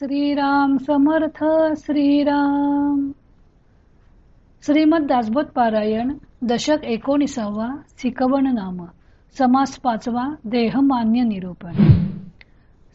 श्रीराम समर्थ श्रीराम. श्रीमद दासबोध पारायण दशक एकोणीसावा सिकवण नाम समास पाचवा देहमान्य निरूपण.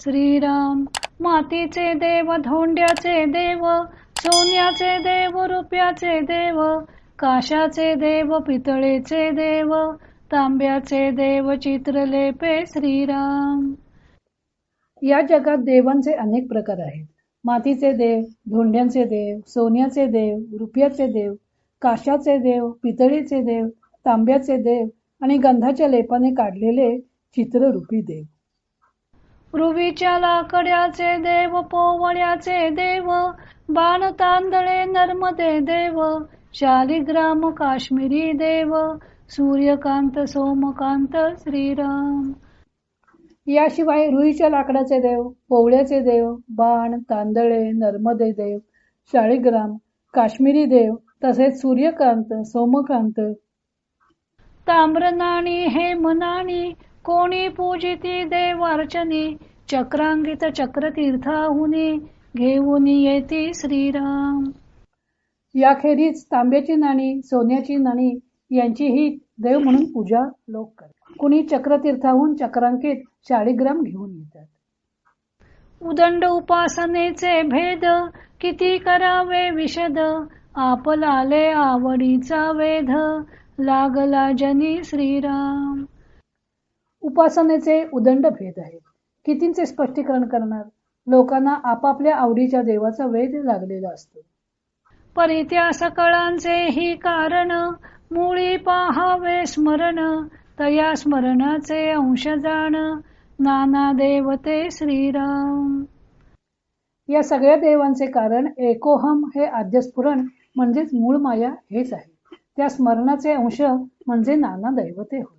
श्रीराम मातीचे देव धोंड्याचे देव सोन्याचे देव रुपयाचे देव काशाचे देव पितळेचे देव तांब्याचे देव चित्रलेपे श्रीराम. या जगात देवांचे अनेक प्रकार आहेत. मातीचे देव धोंड्यांचे देव सोन्याचे देव रुपयाचे देव काशाचे देव पितळीचे देव तांब्याचे देव आणि गंधाच्या लेपाने काढलेले चित्ररूपी देव. रुवीच्या लाकड्याचे देव पोवळ्याचे देव बाण तांदळे नर्मदे देव शालिग्राम काश्मीरी देव सूर्यकांत सोमकांत श्रीराम. याशिवाय रुईच्या लाकडाचे देव पोवळ्याचे देव बाण तांदळे नर्मदे देव शाळीग्राम काश्मीरी देव तसेच सूर्यकांत सोमकांत. ताम्रनाणी हे मनाणी कोणी पूजिती देवार्चनी चक्रांगित चक्रतीर्थाहुनी घेऊन येती श्रीराम. याखेरीज तांब्याची नाणी सोन्याची नाणी यांचीही देव म्हणून पूजा लोक करतात. कुणी चक्रतीर्थाहून चक्रांकित शाळीग्राम घेऊन येतात. उदंड उपासनेचे भेद किती करावे विशद? आपलाले आवडीचा वेध लागला जनी श्रीराम. उपासनेचे उदंड भेद आहेत. कितींचे स्पष्टीकरण करणार? लोकांना आपापल्या आवडीच्या देवाचा वेध लागलेला असतो. परित्या सकळांचे ही कारण मुळी पाहावे स्मरण. तया स्मरणाचे अंश जाण नाना देवते श्रीराम. या सगळ्या देवांचे कारण एकोहम हे आद्यस्फुरण म्हणजेच मूळ माया हेच आहे. त्या स्मरणाचे अंश म्हणजे नाना दैवते होत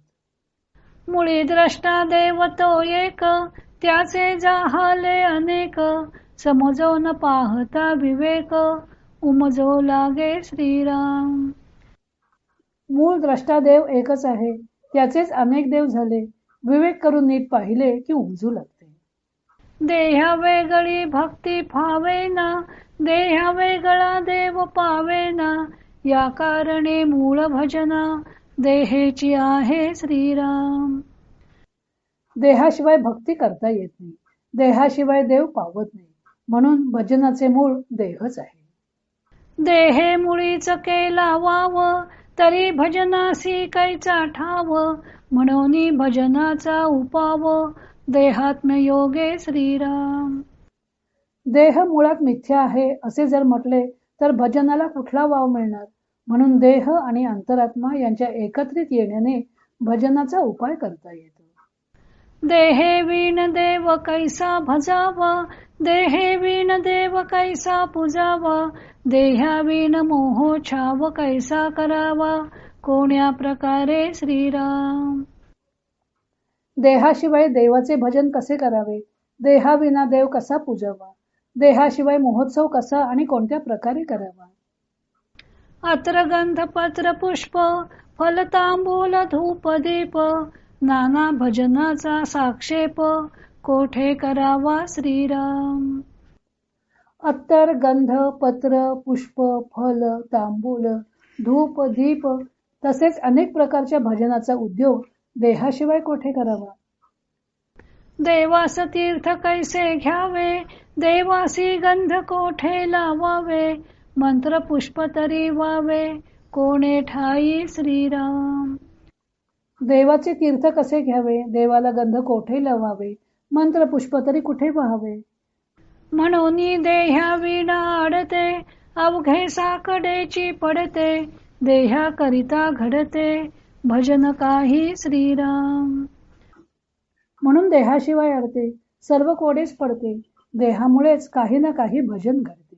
मुळी द्रष्टा देवतो एक त्याचे जाहाले अनेक समजो न पाहता विवेक उमजो लागे श्रीराम. मूळ द्रष्टादेव एकच आहे. त्याचेच अनेक देव झाले. विवेक करून नीट पाहिले की उमजू लागते. देहा वेगळी भक्ती फावेना देहा वेगळा देव पावेना या कारणे मूळ भजना देहेची आहे श्रीराम. देहाशिवाय भक्ती करता येत नाही. देहाशिवाय देव पावत नाही. म्हणून भजनाचे मूळ देहच आहे. देहे मुळीच केला वाव तरी भजनासी कैचा ठाव म्हणून भजनाचा उपाव. देहात्म योगे श्रीराम. देह मुळात मिथ्या आहे असे जर म्हटले तर भजनाला कुठला वाव मिळणार? म्हणून देह आणि अंतरात्मा यांच्या एकत्रित येण्याने भजनाचा उपाय करता येतो. देहे विण देव कैसा भजावा देहे विण देव कैसा पुजावा देहा विण मोह छाव कैसा करावा कोण्या प्रकारे श्रीराम देहाशिवाय देवाचे भजन कसे करावे देहाविना देव कसा पूजावा देहाशिवाय महोत्सव कसा आणि कोणत्या प्रकारे करावा अत्र गंध पत्र पुष्प फल तांबूल धूप दीप नाना भजनाचा साक्षेप कोठे करावा श्रीराम? अत्तर गंध पत्र पुष्प फल तांबूल धूप दीप तसेच अनेक प्रकारच्या भजनाचा उद्योग देहाशिवाय कोठे करावा? देवास तीर्थ कैसे घ्यावे? देवासी गंध कोठे लावावे? मंत्र पुष्प तरी वावे. कोणे ठाई श्रीराम? देवाचे तीर्थ कसे घ्यावे? देवाला गंध कोठे लावावे? मंत्र पुष्प तरी कुठे व्हावे? म्हणून देह्या विणा आडते अवघे साकडेची पडते देह्या करिता घडते भजन काही श्रीराम. म्हणून देहाशिवाय अडते सर्व कोडेच पडते देहामुळेच काही ना काही भजन घडते.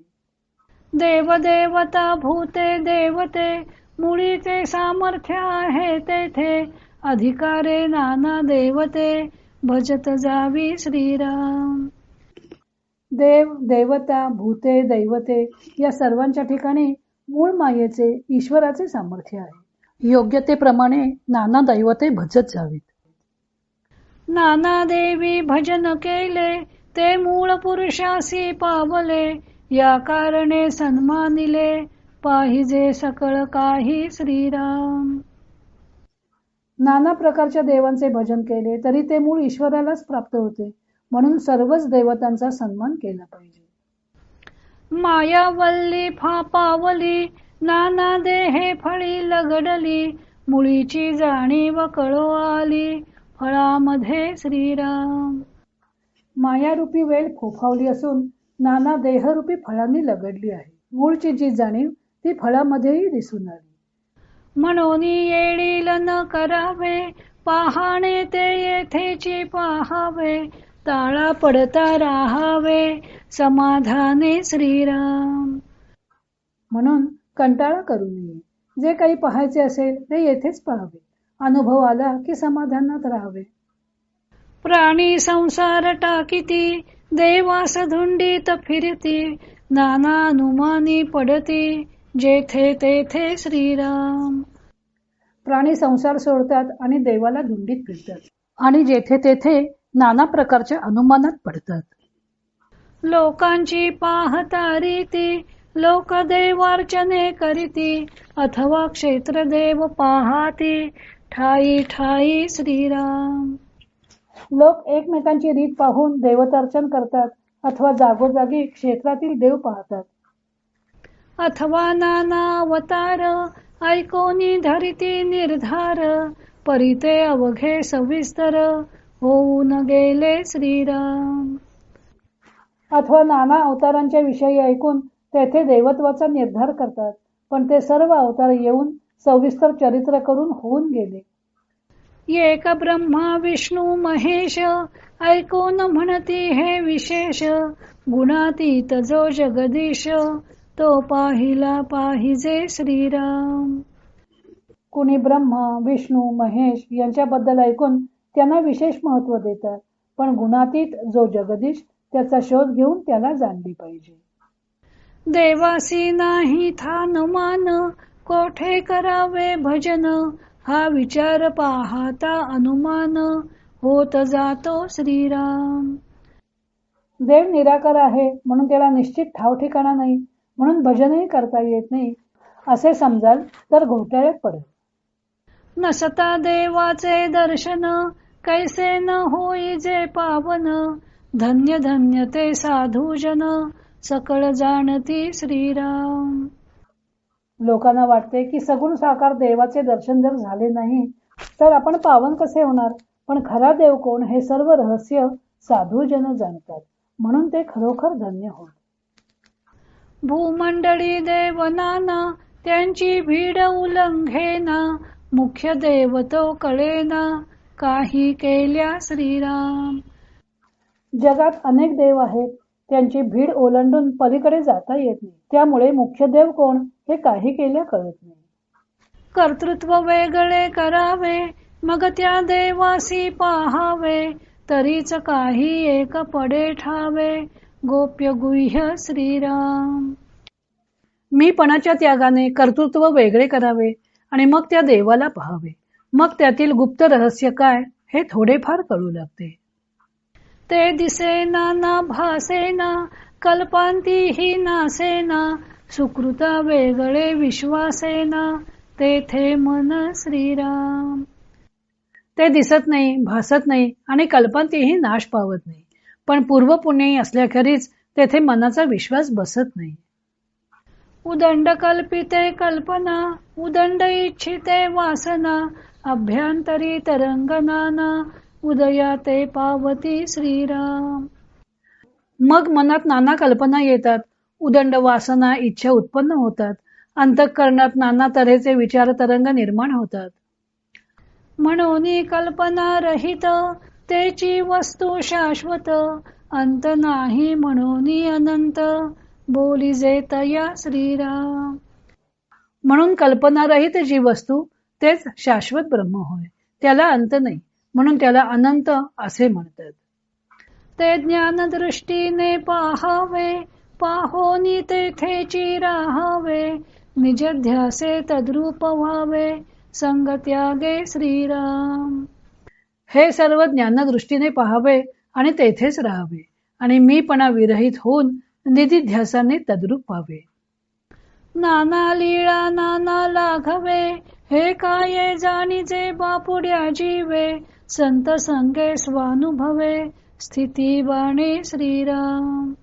देव देवता भूते देवते मुळीचे सामर्थ्य आहे तेथे अधिकारे नाना देवते भजत जावी श्रीराम. देव देवता भूते दैवते या सर्वांच्या ठिकाणी मूळ मायेचे ईश्वराचे सामर्थ्य आहे. योग्यतेप्रमाणे नाना दैवते भजत जावीत. नाना देवी भजन केले ते मूळ पुरुषासी पावले या कारणे सन्मानिले पाहिजे सकळ काही श्रीराम. नाना प्रकारच्या देवांचे भजन केले तरी ते मूळ ईश्वरालाच प्राप्त होते. म्हणून सर्वच देवतांचा सन्मान केला पाहिजे. मायावल्ली फा पावली नाना देहे फळी लगडली मुळीची जाणीव कळो आली फळामध्ये श्रीराम. मायारूपी वेल फोफावली असून नाना देहरूपी फळांनी लगडली आहे. मूळची जी जाणीव ती फळामध्येही दिसून आली. म्हणून येळील न करावे पाहणे ते येथेची पाहावे ताळा पडता राहावे समाधाने श्रीराम. म्हणून कंटाळा करू नये. जे काही पाहायचे असेल ते येथेच पाहावे. अनुभव आला की समाधानात राहावे. प्राणी संसार टाकिती देवास धुंडीत फिरती नाना अनुमानी पडती जेथे तेथे श्रीराम. प्राणी संसार सोडतात आणि देवाला धुंडीत फिरतात आणि जेथे तेथे नाना प्रकारच्या अनुमानात पडतात. लोकांची पाहता रीती लोक देवार्चने करीती अथवा क्षेत्र देव पाहाती. ठाई ठाई श्रीराम. लोक एकमेकांची रीत पाहून देवतार्चन करतात अथवा जागोजागी क्षेत्रातील देव पाहतात. अथवा नाना अवतार ऐकोनी धरिती निर्धार परिते अवघे सविस्तर होऊन गेले श्रीराम. अथवा नाना अवतारांच्या विषयी ऐकून तेथे देवत्वाचा निर्धार करतात पण ते सर्व अवतार येऊन सविस्तर चरित्र करून होऊन गेले. एक ब्रह्मा विष्णू महेश ऐकून म्हणती हे विशेष गुणातीत जो जगदीश तो पाहिला पाहिजे श्रीराम. कुणी ब्रह्मा विष्णू महेश यांच्याबद्दल ऐकून त्यांना विशेष महत्त्व देतात पण गुणातीत जो जगदीश त्याचा शोध घेऊन त्याला जाणली पाहिजे. देवासी नाही थान मान कोठे करावे भजन? हा विचार पाहता अनुमान होत जातो श्रीराम. देव निराकार आहे म्हणून त्याला निश्चित ठाव ठिकाणा नाही. म्हणून भजनही करता येत नाही असे समजाल तर घोटाळ्यात पडेल. नसता देवाचे दर्शन कैसे न होई जे पावन धन्य धन्य ते साधूजन सकळ जाणती श्रीराम. लोकांना वाटते की सगुण साकार देवाचे दर्शन जर झाले नाही तर आपण पावन कसे होणार? पण खरा देव कोण हे सर्व रहस्य साधूजन जाणतात म्हणून ते खरोखर धन्य होत भूमंडळी देव नाना त्यांची भीड उल्लंघेना मुख्य देव तो कळेना काही केल्या श्रीराम. जगात अनेक देव आहेत त्यांची भीड ओलांडून पलीकडे जाता येत नाही. त्यामुळे मुख्य देव कोण हे काही केल्या कळत नाही. कर्तृत्व वेगळे करावे मग त्या देवासी पाहावे तरीच काही एक पडे ठावे. गोप्य गुह्य श्रीराम. मी पणाच्या त्यागाने कर्तृत्व वेगळे करावे आणि मग त्या देवाला पहावे. मग त्यातील गुप्त रहस्य काय हे थोडेफार कळू लागते. ते दिसेना ना भासेना कल्पांती ही नासेना सुकृता वेगळे विश्वासेना तेथे मन श्रीराम. ते दिसत नाही भासत नाही आणि कल्पांतीही नाश पावत नाही. पण पूर्व पुण्यही असल्याखेरीज तेथे मनाचा विश्वास बसत नाही. उदंड कल्पिते कल्पना उदंड इच्छिते वासना अभ्यंतरी तरंगनाना उदया ते पावती श्रीराम. मग मनात नाना कल्पना येतात उदंड वासना इच्छा उत्पन्न होतात अंतःकरणात नाना तऱ्हेचे विचार तरंग निर्माण होतात. म्हणून कल्पना रहित त्याची वस्तू शाश्वत अंत नाही म्हणून अनंत बोली जे तया श्रीराम म्हणून कल्पनारहित जी वस्तू तेच शाश्वत ब्रह्म होय. त्याला अंत नाही म्हणून त्याला अनंत असे म्हणतात. ते ज्ञान दृष्टीने पाहावे पाहोनी तेथेची राहावे निज ध्यासे तद्रूप व्हावे संग त्यागे श्रीराम. हे सर्व ज्ञानदृष्टीने पाहावे आणि तेथेच राहावे आणि मीपणा विरहित होऊन निधिध्यासाने तद्रूप व्हावे. नाना लीळा नाना लाघवे हे काय जाणीजे बापुड्या जीवे? संत संगे स्वानुभवे स्थिती बाणे श्रीराम.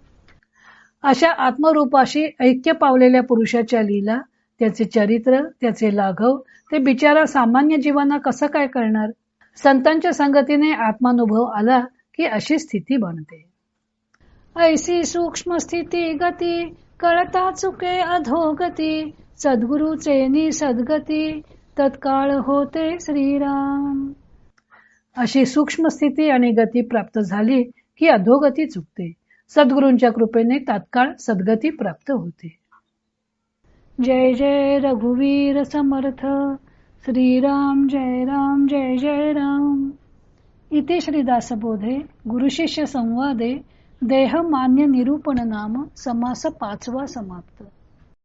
अशा आत्मरूपाशी ऐक्य पावलेल्या पुरुषाच्या लीला त्याचे चरित्र त्याचे लाघव ते बिचारा सामान्य जीवांना कसं काय करणार संतांच्या संगतीने आत्मानुभव आला की अशी स्थिती बनते. ऐसी सूक्ष्म स्थिती गती कळता चुके अधोगती सद्गुरुचे सद्गती तत्काळ होते श्रीराम. अशी सूक्ष्म स्थिती आणि गती प्राप्त झाली की अधोगती चुकते. सद्गुरूंच्या कृपेने तात्काळ सद्गती प्राप्त होते. जय जय रघुवीर समर्थ. श्रीराम जय राम जय जय राम. इथे श्रीदासबोधे गुरुशिष्य संवादे देह मान्य निरूपण नाम समास पाचवा समाप्त.